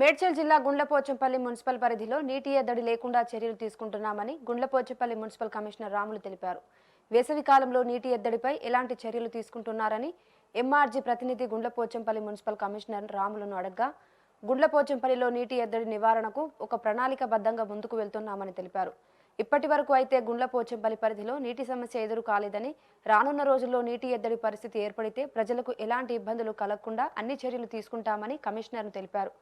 మేడ్చల్ జిల్లా గుండ్లపోచంపల్లి మున్సిపల్ పరిధిలో నీటి ఎద్దడి లేకుండా చర్యలు తీసుకుంటున్నామని గుండ్లపోచంపల్లి మున్సిపల్ కమిషనర్ రాములు తెలిపారు. వేసవి కాలంలో నీటి ఎద్దడిపై ఎలాంటి చర్యలు తీసుకుంటున్నారని ఎంఆర్జీ ప్రతినిధి గుండ్లపోచంపల్లి మున్సిపల్ కమిషనర్ రాములను అడగ్గా గుండ్లపోచంపల్లిలో నీటి ఎద్దడి నివారణకు ఒక ప్రణాళికబద్ధంగా ముందుకు వెళ్తున్నామని తెలిపారు. ఇప్పటి వరకు అయితే గుండ్లపోచంపల్లి పరిధిలో నీటి సమస్య ఎదురు కాలేదని రానున్న రోజుల్లో నీటి ఎద్దడి పరిస్థితి ఏర్పడితే ప్రజలకు ఎలాంటి ఇబ్బందులు కలగకుండా అన్ని చర్యలు తీసుకుంటామని కమిషనర్ తెలిపారు.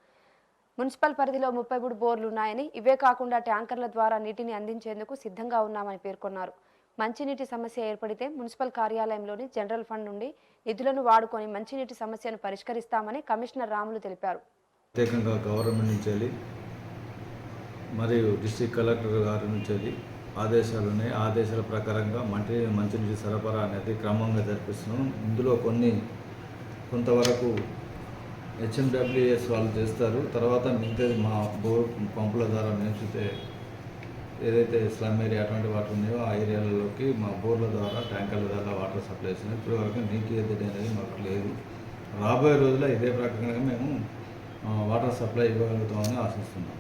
మున్సిపల్ పరిధిలో ముప్పై మూడు బోర్లు ఉన్నాయని ఇవే కాకుండా ట్యాంకర్ల ద్వారా నీటిని అందించేందుకు సిద్ధంగా ఉన్నామని పేర్కొన్నారు. మంచినీటి సమస్య ఏర్పడితే మున్సిపల్ కార్యాలయంలోని జనరల్ ఫండ్ నుండి నిధులను వాడుకొని మంచినీటి సమస్యను పరిష్కరిస్తామని కమిషనర్ రాములు తెలిపారు. ప్రత్యేకంగా గవర్నమెంట్ నుంచి మరియు డిస్ట్రిక్ట్ కలెక్టర్ గారి నుంచి ఆదేశాలు ఉన్నాయి ఆదేశాల ప్రకారంగా మంచి మంచినీటి సరఫరా అనేది క్రమంగా జరిపిస్తున్నాం. ఇందులో కొన్ని కొంతవరకు హెచ్ఎండబ్ల్యూఎస్ వాళ్ళు చేస్తారు. తర్వాత మిగతాది మా బోర్ పంపుల ద్వారా నింపితే ఏదైతే స్లమ్ ఏరియా అటువంటి వాటర్ ఉన్నాయో ఆ ఏరియాలలోకి మా బోర్ల ద్వారా ట్యాంకర్ల ద్వారా వాటర్ సప్లై చేస్తున్నాం ఇప్పటి వరకు నీటి ఎద్దడి అనేది మాకు లేదు. రాబోయే రోజుల్లో ఇదే ప్రకారంగా మేము వాటర్ సప్లై ఇవ్వగలుగుతామని ఆశిస్తున్నాం.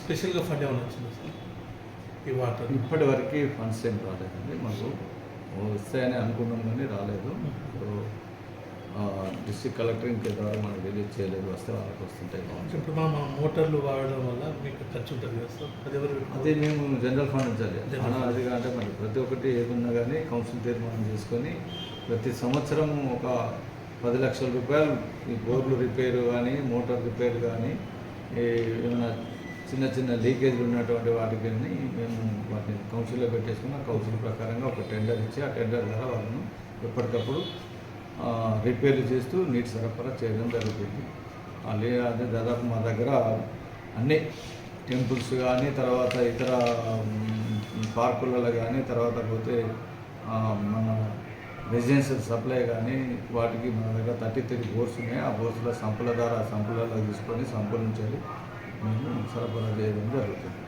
స్పెషల్గా ఫండ్ ఏమైనా వచ్చిందా సార్? ఈ వాటర్? ఇప్పటి వరకు ఫండ్స్ ఏం రాలేదండి. మాకు వస్తాయని అనుకున్నాం కానీ రాలేదు. డిస్ట్రిక్ట్ కలెక్టర్ ఇంకా ద్వారా మనకు రిలీజ్ చేయలేదు వస్తే వాళ్ళకి వస్తుంటాయి ఇప్పుడు మా మోటార్లు వాడడం వల్ల మీకు ఖర్చు ఉంటుంది కదా సార్? అది ఎవరు అదే మేము జనరల్ ఫండ్ ఉంచాలి అది అంటే మరి ప్రతి ఒక్కటి ఏదున్నా కానీ కౌన్సిల్ తీర్మానం చేసుకొని ప్రతి సంవత్సరం ఒక పది లక్షల రూపాయలు ఈ బోర్లు రిపేర్ కానీ మోటార్ రిపేర్ కానీ ఏమైనా చిన్న చిన్న లీకేజ్లు ఉన్నటువంటి వాటికి మేము వాటిని కౌన్సిల్లో పెట్టేసుకుని ఆ కౌన్సిల్ ప్రకారంగా ఒక టెండర్ ఇచ్చి ఆ టెండర్ ద్వారా వాళ్ళను ఎప్పటికప్పుడు రిపేర్లు చేస్తూ నీటి సరఫరా చేయడం జరుగుతుంది. లేదా అదే దాదాపు మా దగ్గర అన్ని టెంపుల్స్ కానీ తర్వాత ఇతర పార్కులలో కానీ తర్వాత పోతే మన రెసిడెన్షియల్ సప్లై కానీ వాటికి మన దగ్గర థర్టీ త్రీ బోర్స్ ఉన్నాయి. ఆ బోర్స్లో సంపుల ద్వారా సంపులలో తీసుకొని సంపుల నుంచి మేము సరఫరా చేయడం జరుగుతుంది.